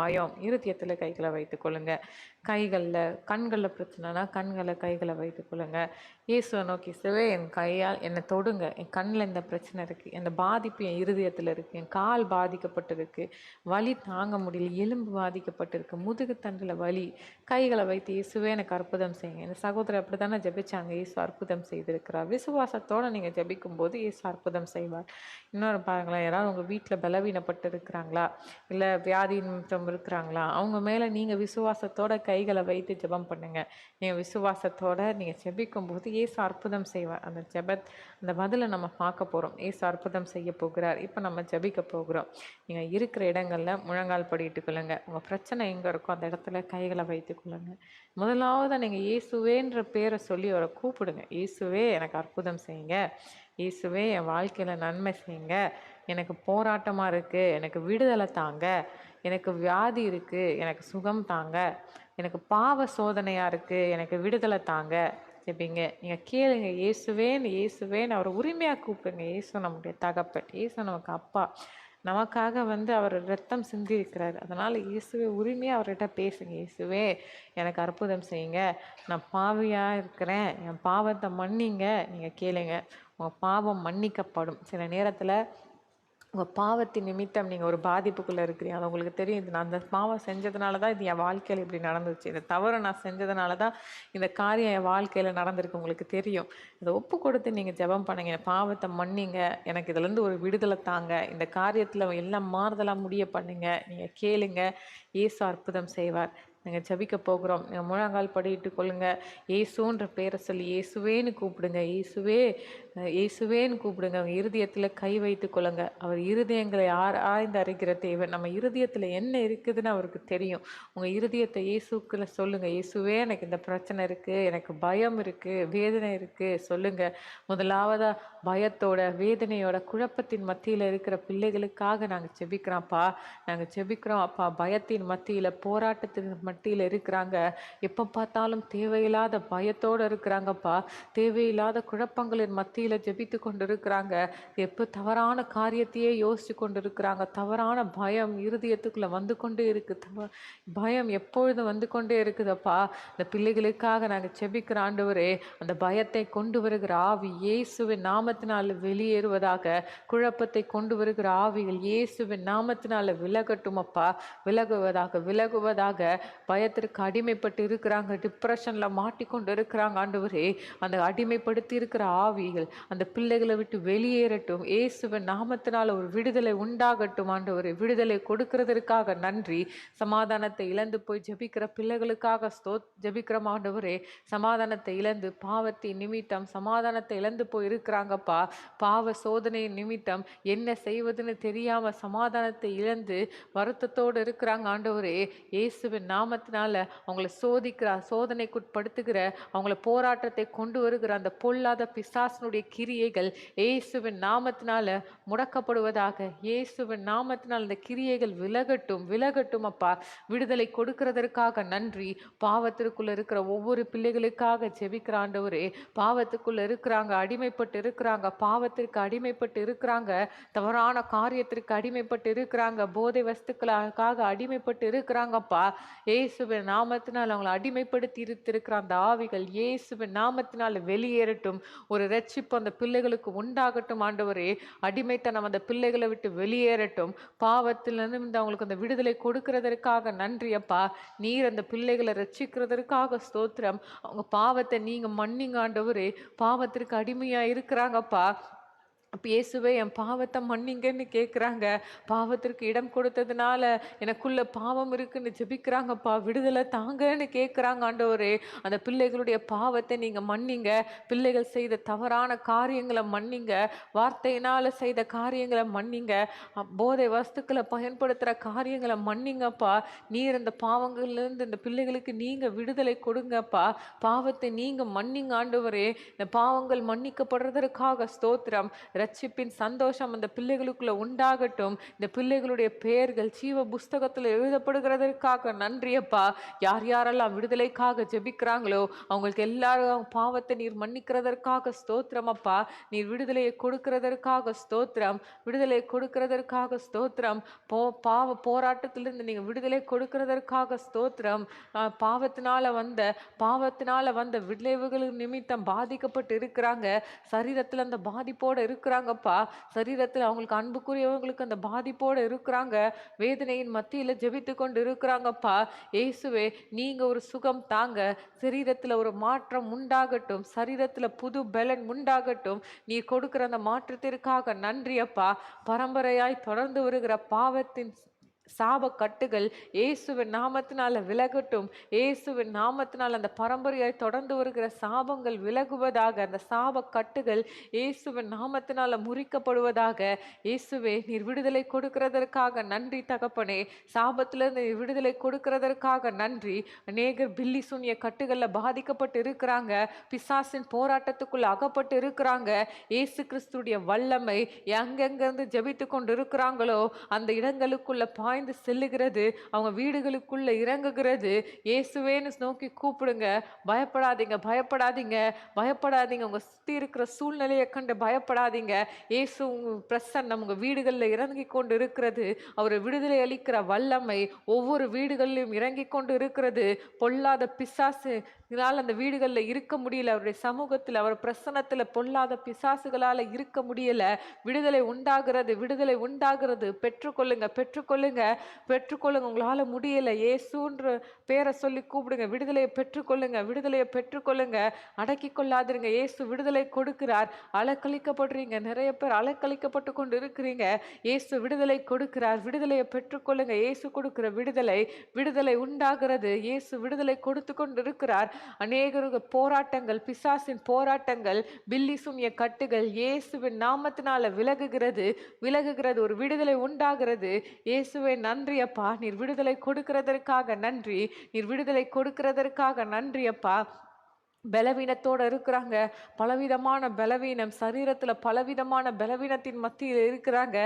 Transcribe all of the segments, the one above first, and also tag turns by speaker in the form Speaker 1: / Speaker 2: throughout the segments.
Speaker 1: பயம். இருதயத்தில் கைகளை வைத்துக் கொள்ளுங்க. கைகளில் கண்களில் பிரச்சனைனா கண்களை கைகளை வைத்துக் கொள்ளுங்க. இயேசுவை நோக்கி சிவே என் கையால் என்னை தொடுங்க. என் கண்ணில் இந்த பிரச்சனை இருக்குது இந்த பாதிப்பு என் இருதயத்தில் இருக்குது என் கால் பாதிக்கப்பட்டிருக்கு. வலி தாங்க முடியல. எலும்பு பாதிக்கப்பட்டிருக்கு. முதுகு தண்டில் வலி. கைகளை வைத்து இயேசுவே எனக்கு அற்புதம் செய்யுங்க. என் சகோதரர் அப்படி தானே ஜபிச்சாங்க. இயேசு அற்புதம் செய்திருக்கிறார். விசுவாசத்தோடு நீங்கள் ஜெபிக்கும் போது இயேசு அற்புதம் செய்வார். இன்னொரு பாருங்களேன். யாராவது உங்கள் வீட்டில் பலவீனப்பட்டு இருக்கிறாங்களா இல்லை வியாதி நிமித்தம் இருக்கிறாங்களா? அவங்க மேலே நீங்கள் விசுவாசத்தோட கைகளை வைத்து ஜெபம் பண்ணுங்க. நீங்கள் விசுவாசத்தோட நீங்கள் ஜெபிக்கும் போது ஏசு அற்புதம் செய்வார். அந்த ஜெபத் அந்த பதிலை நம்ம பார்க்க போகிறோம் ஏசு அற்புதம் செய்ய போகிறார். இப்போ நம்ம ஜெபிக்க போகிறோம். நீங்கள் இருக்கிற இடங்களில் முழங்கால் படிட்டு கொள்ளுங்க. உங்கள் பிரச்சனை எங்கே இருக்கோ அந்த இடத்துல கைகளை வைத்து கொள்ளுங்க. முதலாவது நீங்கள் இயேசுவேன்ற பேரை சொல்லி அவரை கூப்பிடுங்க. இயேசுவே எனக்கு அற்புதம் செய்யுங்க. இயேசுவே என் வாழ்க்கையில் நன்மை செய்யுங்க. எனக்கு போராட்டமாக இருக்குது எனக்கு விடுதலை தாங்க. எனக்கு வியாதி இருக்குது எனக்கு சுகம் தாங்க. எனக்கு பாவ சோதனையாக இருக்குது எனக்கு விடுதலை தாங்க. ஜெபிங்க நீங்கள் கேளுங்க. இயேசுவேன் இயேசுவேன் அவரை உரிமையாக கூப்பிடுங்க. இயேசு நம்முடைய தகப்பன். இயேசு நமக்கு அப்பா. நமக்காக வந்து அவர் ரத்தம் சிந்தி இருக்கிறார். அதனால் இயேசுவே உரிமையாக அவர்கிட்ட பேசுங்க. இயேசுவே எனக்கு அற்புதம் செய்யுங்க. நான் பாவியாக இருக்கிறேன். என் பாவத்தை மன்னிங்க. நீங்கள் கேளுங்க. உங்கள் பாவம் மன்னிக்கப்படும். சில நேரத்தில் உங்கள் பாவத்தின் நிமித்தம் நீங்கள் ஒரு பாதிப்புக்குள்ளே இருக்கிறீங்க. அது உங்களுக்கு தெரியும். இது நான் அந்த பாவம் செஞ்சதுனால தான் இது என் வாழ்க்கையில் இப்படி நடந்துச்சு. இந்த தவறு நான் செஞ்சதுனால தான் இந்த காரியம் என் வாழ்க்கையில் நடந்திருக்கு. உங்களுக்கு தெரியும். இதை ஒப்பு கொடுத்து நீங்கள் ஜெபம் பண்ணுங்க. என் பாவத்தை மன்னிங்க. எனக்கு இதுலேருந்து ஒரு விடுதலை தாங்க. இந்த காரியத்தில் எல்லாம் மாறுதலாக முடிய பண்ணுங்க. நீங்கள் கேளுங்க. இயேசு அற்புதம் செய்வார். நீங்கள் ஜபிக்க போகிறோம். நீங்கள் முழங்கால் படிட்டு கொள்ளுங்க இயேசுன்ற பேரை சொல்லி இயேசுவேன்னு கூப்பிடுங்க. இயேசுவே இயேசுவேன்னு கூப்பிடுங்க. அவங்க இருதயத்தில் கை வைத்து கொள்ளுங்க. அவர் இருதயங்களை ஆர் ஆய்ந்து அறிகிற தேவன். நம்ம இருதயத்தில் என்ன இருக்குதுன்னு அவருக்கு தெரியும். உங்கள் இருதயத்தை இயேசுக்குள்ள சொல்லுங்க. இயேசுவே எனக்கு இந்த பிரச்சனை இருக்குது எனக்கு பயம் இருக்குது வேதனை இருக்குது சொல்லுங்க. முதலாவதாக பயத்தோட வேதனையோட குழப்பத்தின் மத்தியில் இருக்கிற பிள்ளைகளுக்காக நாங்கள் செபிக்கிறோம்ப்பா. நாங்கள் செபிக்கிறோம். அப்பா பயத்தின் மத்தியில் போராட்டத்தின் மத்தியில் இருக்கிறாங்க. எப்போ பார்த்தாலும் தேவையில்லாத பயத்தோடு இருக்கிறாங்கப்பா. தேவையில்லாத குழப்பங்களின் மத்தியில் ஜெபித்து கொண்டு இருக்கிறாங்க எப்போ தவறான காரியத்தையே யோசித்து கொண்டிருக்கிறாங்க. தவறான பயம் இருதயத்துக்குள்ளே வந்து கொண்டே இருக்குது தவ பயம் எப்பொழுதும் வந்து கொண்டே இருக்குதப்பா. இந்த பிள்ளைகளுக்காக நாங்கள் செபிக்கிற ஆண்டவரே அந்த பயத்தை கொண்டு வருகிற ஆவி இயேசுவின் நாமத்தினால் வெளியேறுவதாக குழப்பத்தை கொண்டு வருகிற ஆவிகள் இயேசுவின் நாமத்தினால் விலகட்டும் அப்பா. விலகுவதாக விலகுவதாக பயத்திற்கு அடிமைப்பட்டு இருக்கிறாங்க. டிப்ரெஷனில் மாட்டிக்கொண்டு இருக்கிறாங்க ஆண்டவரே. அந்த அடிமைப்படுத்தி இருக்கிற ஆவிகள் அந்த பிள்ளைகளை விட்டு வெளியேறட்டும். இயேசுவின் நாமத்தினால் ஒரு விடுதலை உண்டாகட்டும். ஆண்டவரே விடுதலை கொடுக்கிறதற்காக நன்றி. சமாதானத்தை இழந்து போய் ஜபிக்கிற பிள்ளைகளுக்காக ஸ்தோ ஜெபிக்கிற ஆண்டவரே. சமாதானத்தை இழந்து பாவத்தின் நிமித்தம் சமாதானத்தை இழந்து போய் இருக்கிறாங்கப்பா பாவ சோதனை நிமித்தம் என்ன செய்வதுன்னு தெரியாம சமாதானத்தை இழந்து வருத்தத்தோடு இருக்கிறாங்க ஆண்டவரே. இயேசுவின் நாமத்தினால அவங்கள சோதிக்கிற சோதனைக்குட்படுத்துகிற அவங்கள போராட்டத்தை கொண்டு வருகிற அந்த பொல்லாத பிசாசனுடைய கிரியைகள் இயேசுவின் நாமத்தினால முடக்கப்படுவதாக. இயேசுவின் நாமத்தினால் இந்த கிரியைகள் விலகட்டும் விலகட்டும் அப்பா. விடுதலை கொடுக்கிறதற்காக நன்றி. பாவத்திற்குள்ள இருக்கிற ஒவ்வொரு பிள்ளைகளுக்காக ஜெபிக்கிற ஆண்டவரே பாவத்துக்குள்ள இருக்கிறாங்க அடிமைப்பட்டு இருக்கிறாங்க பாவத்திற்கு அடிமைப்பட்டு இருக்கிறாங்க தவறான காரியத்திற்கு அடிமைப்பட்டு இருக்கிறாங்க போதை வஸ்துக்களுக்காக அடிமைப்பட்டு இருக்கிறாங்கப்பா இயேசுவின் நாமத்தினால் அவங்களை அடிமைப்படுத்தி இருத்திருக்கிற அந்த ஆவிகள் இயேசுவின் நாமத்தினால் வெளியேறட்டும். ஒரு ரட்சிப்பு அந்த பிள்ளைகளுக்கு உண்டாகட்டும் ஆண்டவரே. அடிமைத்தனம் அந்த பிள்ளைகளை விட்டு வெளியேறட்டும். பாவத்திலிருந்து அவங்களுக்கு அந்த விடுதலை கொடுக்கிறதற்காக நன்றி அப்பா. நீர் அந்த பிள்ளைகளை ரட்சிக்கிறதற்காக ஸ்தோத்திரம். அவங்க பாவத்தை நீங்க மன்னிங்க ஆண்டவரே. பாவத்திற்கு அடிமையா இருக்கிறாங்கப்பா இயேசுவே என் பாவத்தை மன்னிங்கன்னு கேட்குறாங்க பாவத்திற்கு இடம் கொடுத்ததுனால எனக்குள்ள பாவம் இருக்குன்னு ஜெபிக்கிறாங்கப்பா. விடுதலை தாங்கன்னு கேட்குறாங்க ஆண்டவரே. அந்த பிள்ளைகளுடைய பாவத்தை நீங்கள் மன்னிங்க. பிள்ளைகள் செய்த தவறான காரியங்களை மன்னிங்க. வார்த்தையினால் செய்த காரியங்களை மன்னிங்க. போதை வஸ்துக்களை பயன்படுத்துகிற காரியங்களை மன்னிங்கப்பா. நீர் இந்த பாவங்கள்லேருந்து இந்த பிள்ளைகளுக்கு நீங்கள் விடுதலை கொடுங்கப்பா. பாவத்தை நீங்கள் மன்னிங்க ஆண்டவரே. இந்த பாவங்கள் மன்னிக்கப்படுறதற்காக ஸ்தோத்திரம். ரட்சிப்பின் சந்தோஷம் அந்த பிள்ளைகளுக்குள்ள உண்டாகட்டும். இந்த பிள்ளைகளுடைய பெயர்கள் ஜீவ புஸ்தகத்தில் எழுதப்படுகிறதற்காக நன்றியப்பா யார் யாரெல்லாம் விடுதலைக்காக ஜெபிக்கிறாங்களோ அவங்களுக்கு எல்லாரும் பாவத்தை நீர் மன்னிக்கிறதற்காக ஸ்தோத்திரம் அப்பா. நீர் விடுதலையை கொடுக்கிறதற்காக ஸ்தோத்திரம். விடுதலை கொடுக்கிறதற்காக ஸ்தோத்திரம். போ பாவ போராட்டத்திலிருந்து நீங்கள் விடுதலை கொடுக்கிறதற்காக ஸ்தோத்திரம். பாவத்தினால வந்த பாவத்தினால வந்த விளைவுகள் நிமித்தம் பாதிக்கப்பட்டு இருக்கிறாங்க. சரீரத்தில் அந்த பாதிப்போடு இருக்கிற இருக்கிறாங்கப்பா. சரீரத்தில் அவங்களுக்கு அன்புக்குரியவங்களுக்கு அந்த பாதிப்போடு இருக்கிறாங்க. வேதனையின் மத்தியில் ஜெபித்து கொண்டு இருக்கிறாங்கப்பா இயேசுவே நீங்கள் ஒரு சுகம் தாங்க. சரீரத்துல ஒரு மாற்றம் உண்டாகட்டும். சரீரத்துல புது பலன் உண்டாகட்டும். நீ கொடுக்கிற அந்த மாற்றத்திற்காக நன்றியப்பா. பரம்பரையாய் தொடர்ந்து வருகிற பாவத்தின் சாப கட்டுகள் இயேசுவின் நாமத்தினால விலகட்டும். இயேசுவின் நாமத்தினால் அந்த பரம்பரையாய் தொடர்ந்து வருகிற சாபங்கள் விலகுவதாக அந்த சாப கட்டுகள் இயேசுவின் நாமத்தினால முறிக்கப்படுவதாக இயேசுவே நீர் விடுதலை கொடுக்கிறதற்காக நன்றி தகப்பனே. சாபத்திலிருந்து நீர் விடுதலை கொடுக்கிறதற்காக நன்றி. அநேகர் பில்லி சூன்ய கட்டுகளில் பாதிக்கப்பட்டு இருக்கிறாங்க. பிசாசின் போராட்டத்துக்குள்ள அகப்பட்டு இருக்கிறாங்க. இயேசு கிறிஸ்துடைய வல்லமை எங்கெங்கிருந்து ஜெபித்து கொண்டு இருக்கிறாங்களோ அந்த இடங்களுக்குள்ள பாய்ந்து செல்லுகிறது அவங்க வீடுகளுக்குள்ளே இறங்குகிறது. இயேசுவேன்னு நோக்கி கூப்பிடுங்க. பயப்படாதீங்க பயப்படாதீங்க பயப்படாதீங்க. உங்கள் சுற்றி இருக்கிற சூழ்நிலையை கண்டு பயப்படாதீங்க. இயேசு பிரசன்னம் உங்கள் வீடுகளில் இறங்கி கொண்டு இருக்கிறது அவர் விடுதலை அளிக்கிற வல்லமை ஒவ்வொரு வீடுகளிலும் இறங்கி கொண்டு இருக்கிறது பொல்லாத பிசாசு இதனால் அந்த வீடுகளில் இருக்க முடியல. அவருடைய சமூகத்தில் அவர் பிரசனத்தில் பொல்லாத பிசாசுகளால் இருக்க முடியல. விடுதலை உண்டாகிறது விடுதலை உண்டாகிறது. பெற்றுக்கொள்ளுங்க பெற்றுக்கொள்ளுங்க பெற்றுக்கொள்ளுங்க. உங்களால் முடியல. ஏசுன்ற பேரை சொல்லி கூப்பிடுங்க. விடுதலையை பெற்றுக்கொள்ளுங்க விடுதலையை பெற்றுக்கொள்ளுங்க. அடக்கி கொள்ளாதிருங்க. ஏசு விடுதலை கொடுக்கிறார். அலக்கழிக்கப்படுறீங்க. நிறைய பேர் அலக்கழிக்கப்பட்டு கொண்டு இருக்கிறீங்க ஏசு விடுதலை கொடுக்கிறார். விடுதலையை பெற்றுக்கொள்ளுங்க. ஏசு கொடுக்கிற விடுதலை விடுதலை உண்டாகிறது. இயேசு விடுதலை கொடுத்து கொண்டு இருக்கிறார் அநேகருக்கு போராட்டங்கள் பிசாசின் போராட்டங்கள் பில்லி சுமிய கட்டுகள் இயேசுவின் நாமத்தினால விலகுகிறது விலகுகிறது ஒரு விடுதலை உண்டாகிறது. இயேசுவே நன்றி அப்பா. நீர் விடுதலை கொடுக்கிறதற்காக நன்றி. நீர் விடுதலை கொடுக்கிறதற்காக நன்றி அப்பா. பலவீனத்தோடு இருக்கிறாங்க. பலவிதமான பலவீனம் சரீரத்தில் பலவிதமான பலவீனத்தின் மத்தியில் இருக்கிறாங்க.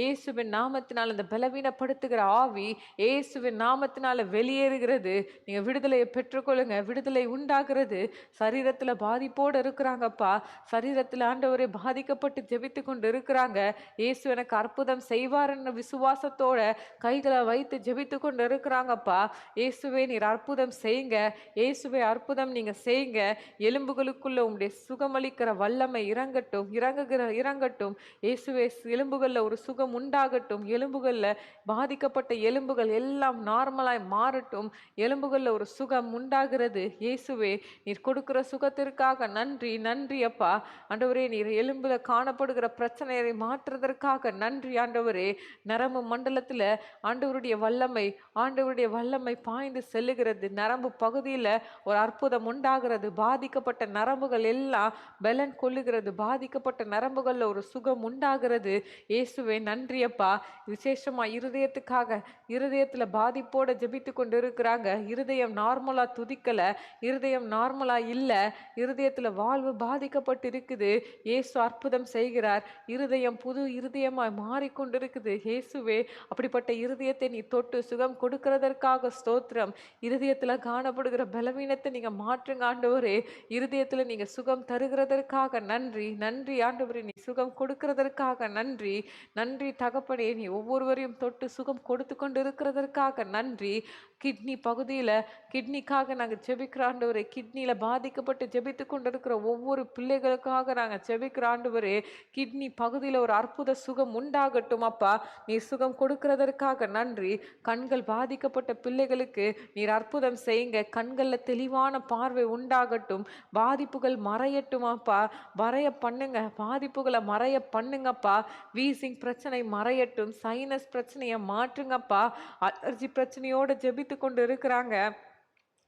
Speaker 1: இயேசுவின் நாமத்தினால் அந்த பலவீனப்படுத்துகிற ஆவி இயேசுவின் நாமத்தினால் வெளியேறுகிறது. நீங்கள் விடுதலையை பெற்றுக்கொள்ளுங்க. விடுதலை உண்டாகிறது. சரீரத்தில் பாதிப்போடு இருக்கிறாங்கப்பா. சரீரத்தில் ஆண்டவரை பாதிக்கப்பட்டு ஜெபித்து கொண்டு இருக்கிறாங்க. இயேசு எனக்கு அற்புதம் செய்வார்ன்னு விசுவாசத்தோட கைகளை வைத்து ஜெபித்து கொண்டு இருக்கிறாங்கப்பா. இயேசுவை நீர் அற்புதம் செய்யுங்க. இயேசுவை அற்புதம் நீங்கள் செய்யுங்க. எலும்புகளுக்குள்ள உம்முடைய சுகமளிக்கிற வல்லமை இறங்கட்டும் இறங்குகிற இறங்கட்டும். இயேசுவே எலும்புகளில் ஒரு சுகம் உண்டாகட்டும். எலும்புகளில் பாதிக்கப்பட்ட எலும்புகள் எல்லாம் நார்மலாய் மாறட்டும். எலும்புகளில் ஒரு சுகம் உண்டாகிறது. இயேசுவே நீர் கொடுக்கிற சுகத்திற்காக நன்றி நன்றி அப்பா. ஆண்டவரே நீர் எலும்புல காணப்படுகிற பிரச்சனையை மாற்றுவதற்காக நன்றி ஆண்டவரே. நரம்பு மண்டலத்தில் ஆண்டவருடைய வல்லமை ஆண்டவருடைய வல்லமை பாய்ந்து செல்லுகிறது. நரம்பு பகுதியில் ஒரு அற்புதம் உண்டாகிறது. பாதிக்கப்பட்ட நரம்புகள் எல்லாம் பலன் கொள்ளுகிறது. பாதிக்கப்பட்ட நரம்புகளில் ஒரு சுகம் உண்டாகிறது. இயேசுவே நன்றியப்பா விசேஷமாக இருதயத்துக்காக இருதயத்தில் பாதிப்போட ஜெபித்து கொண்டு இருக்கிறாங்க இருதயம் நார்மலாக துதிக்கல. இருதயம் நார்மலாக இல்லை. இருதயத்தில் வாழ்வு பாதிக்கப்பட்டு இருக்குது இயேசு அற்புதம் செய்கிறார். இருதயம் புது இருதயமாக மாறிக்கொண்டிருக்குது. இயேசுவே அப்படிப்பட்ட இருதயத்தை நீ தொட்டு சுகம் கொடுக்கிறதற்காக ஸ்தோத்திரம். இருதயத்தில் காணப்படுகிற பலவீனத்தை நீங்கள் மாற்றுங்க ஆண்டவரே. இருதயத்துல நீங்க சுகம் தருகிறதற்காக நன்றி நன்றி ஆண்டவரே நீ சுகம் கொடுக்கிறதற்காக நன்றி நன்றி தகப்பனே நீ ஒவ்வொருவரையும் தொட்டு சுகம் கொடுத்து கொண்டு இருக்கிறதற்காக நன்றி. கிட்னி பகுதியில் கிட்னிக்காக நாங்கள் ஜெபிக்கிற கிட்னியில் பாதிக்கப்பட்டு ஜெபித்து கொண்டிருக்கிற ஒவ்வொரு பிள்ளைகளுக்காக நாங்கள் செபிக்கிறாண்டவரே கிட்னி பகுதியில் ஒரு அற்புத சுகம் உண்டாகட்டும் அப்பா. நீர் சுகம் கொடுக்கிறதற்காக நன்றி. கண்கள் பாதிக்கப்பட்ட பிள்ளைகளுக்கு நீர் அற்புதம் செய்யுங்க. கண்களில் தெளிவான பார்வை உண்டாகட்டும். பாதிப்புகள் மறையட்டும் அப்பா. மறைய பண்ணுங்க. பாதிப்புகளை மறைய பண்ணுங்கப்பா வீசிங் பிரச்சனை மறையட்டும். சைனஸ் பிரச்சனையை மாற்றுங்கப்பா அலர்ஜி பிரச்சனையோட ஜெபித்து கொண்டு இருக்கிறாங்க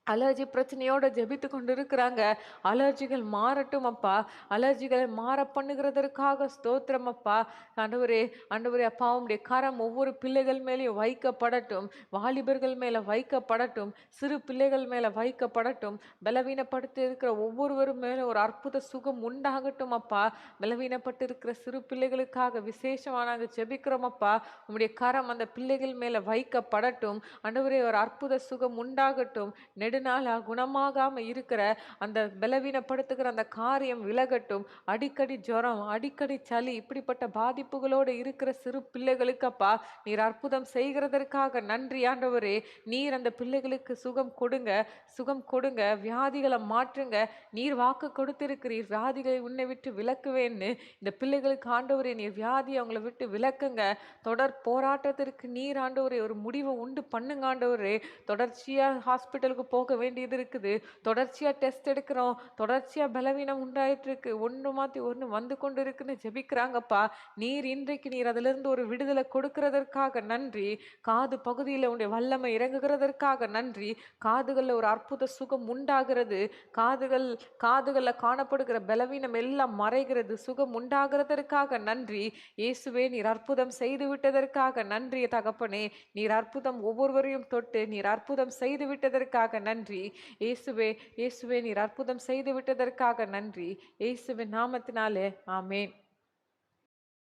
Speaker 1: அலர்ஜி பிரச்சனையோட ஜெபித்து கொண்டு இருக்கிறாங்க அலர்ஜிகள் மாறட்டும் அப்பா. அலர்ஜிகளை மாற பண்ணுகிறதற்காக ஸ்தோத்திரம் அப்பா. ஆண்டவரே ஆண்டவரே அப்பா உம்முடைய கரம் ஒவ்வொரு பிள்ளைகள் மேலேயும் வைக்கப்படட்டும். வாலிபர்கள் மேலே வைக்கப்படட்டும். சிறு பிள்ளைகள் மேலே வைக்கப்படட்டும். பலவீனப்படுத்தி இருக்கிற ஒவ்வொருவரும் மேலே ஒரு அற்புத சுகம் உண்டாகட்டும் அப்பா. பலவீனப்பட்டு இருக்கிற சிறு பிள்ளைகளுக்காக விசேஷமாக நாங்கள் ஜெபிக்கிறோம் அப்பா. உங்களுடைய கரம் அந்த பிள்ளைகள் மேலே வைக்கப்படட்டும். ஆண்டவரே ஒரு அற்புத சுகம் உண்டாகட்டும். நாளாக குணமாகாமல் இருக்கிற அந்த பலவீனப்படுத்துகிற அந்த காரியம் விலகட்டும். அடிக்கடி ஜுரம் அடிக்கடி சளி இப்படிப்பட்ட பாதிப்புகளோடு இருக்கிற சிறு பிள்ளைகளுக்கப்பா நீர் அற்புதம் செய்கிறதற்காக நன்றி ஆண்டவரே. நீர் அந்த பிள்ளைகளுக்கு சுகம் கொடுங்க சுகம் கொடுங்க வியாதிகளை மாற்றுங்க. நீர் வாக்கு கொடுத்திருக்கிறீர் வியாதிகளை உன்னை விட்டு விலக்குவேன்னு. இந்த பிள்ளைகளுக்கு ஆண்டவரே நீர் வியாதி அவங்கள விட்டு விலக்குங்க. தொடர் போராட்டத்திற்கு நீர் ஆண்டவரே ஒரு முடிவை உண்டு பண்ணுங்க ஆண்டவரே. தொடர்ச்சியாக ஹாஸ்பிட்டலுக்கு போக வேண்டியது இருக்குது. தொடர்ச்சியாக டெஸ்ட் எடுக்கிறோம். தொடர்ச்சியாக பலவீனம் உண்டாயிட்டு இருக்கு ஒன்று மாற்றி ஒன்று வந்து கொண்டு இருக்குன்னு ஜெபிக்கிறாங்கப்பா. நீர் இன்றைக்கு நீர் அதிலிருந்து ஒரு விடுதலை கொடுக்கிறதற்காக நன்றி. காது பகுதியில் உடைய வல்லமை இறங்குகிறதற்காக நன்றி. காதுகளில் ஒரு அற்புத சுகம் உண்டாகிறது. காதுகள் காதுகளில் காணப்படுகிற பலவீனம் எல்லாம் மறைகிறது. சுகம் உண்டாகிறதற்காக நன்றி. இயேசுவே நீர் அற்புதம் செய்து விட்டதற்காக நன்றி தகப்பனே. நீர் அற்புதம் ஒவ்வொருவரையும் தொட்டு நீர் அற்புதம் செய்து விட்டதற்காக நன்றி. நன்றி. இயேசுவே இயேசுவே நீர் அற்புதம் செய்து விட்டதற்காக நன்றி. இயேசுவின் நாமத்தினாலே ஆமேன்.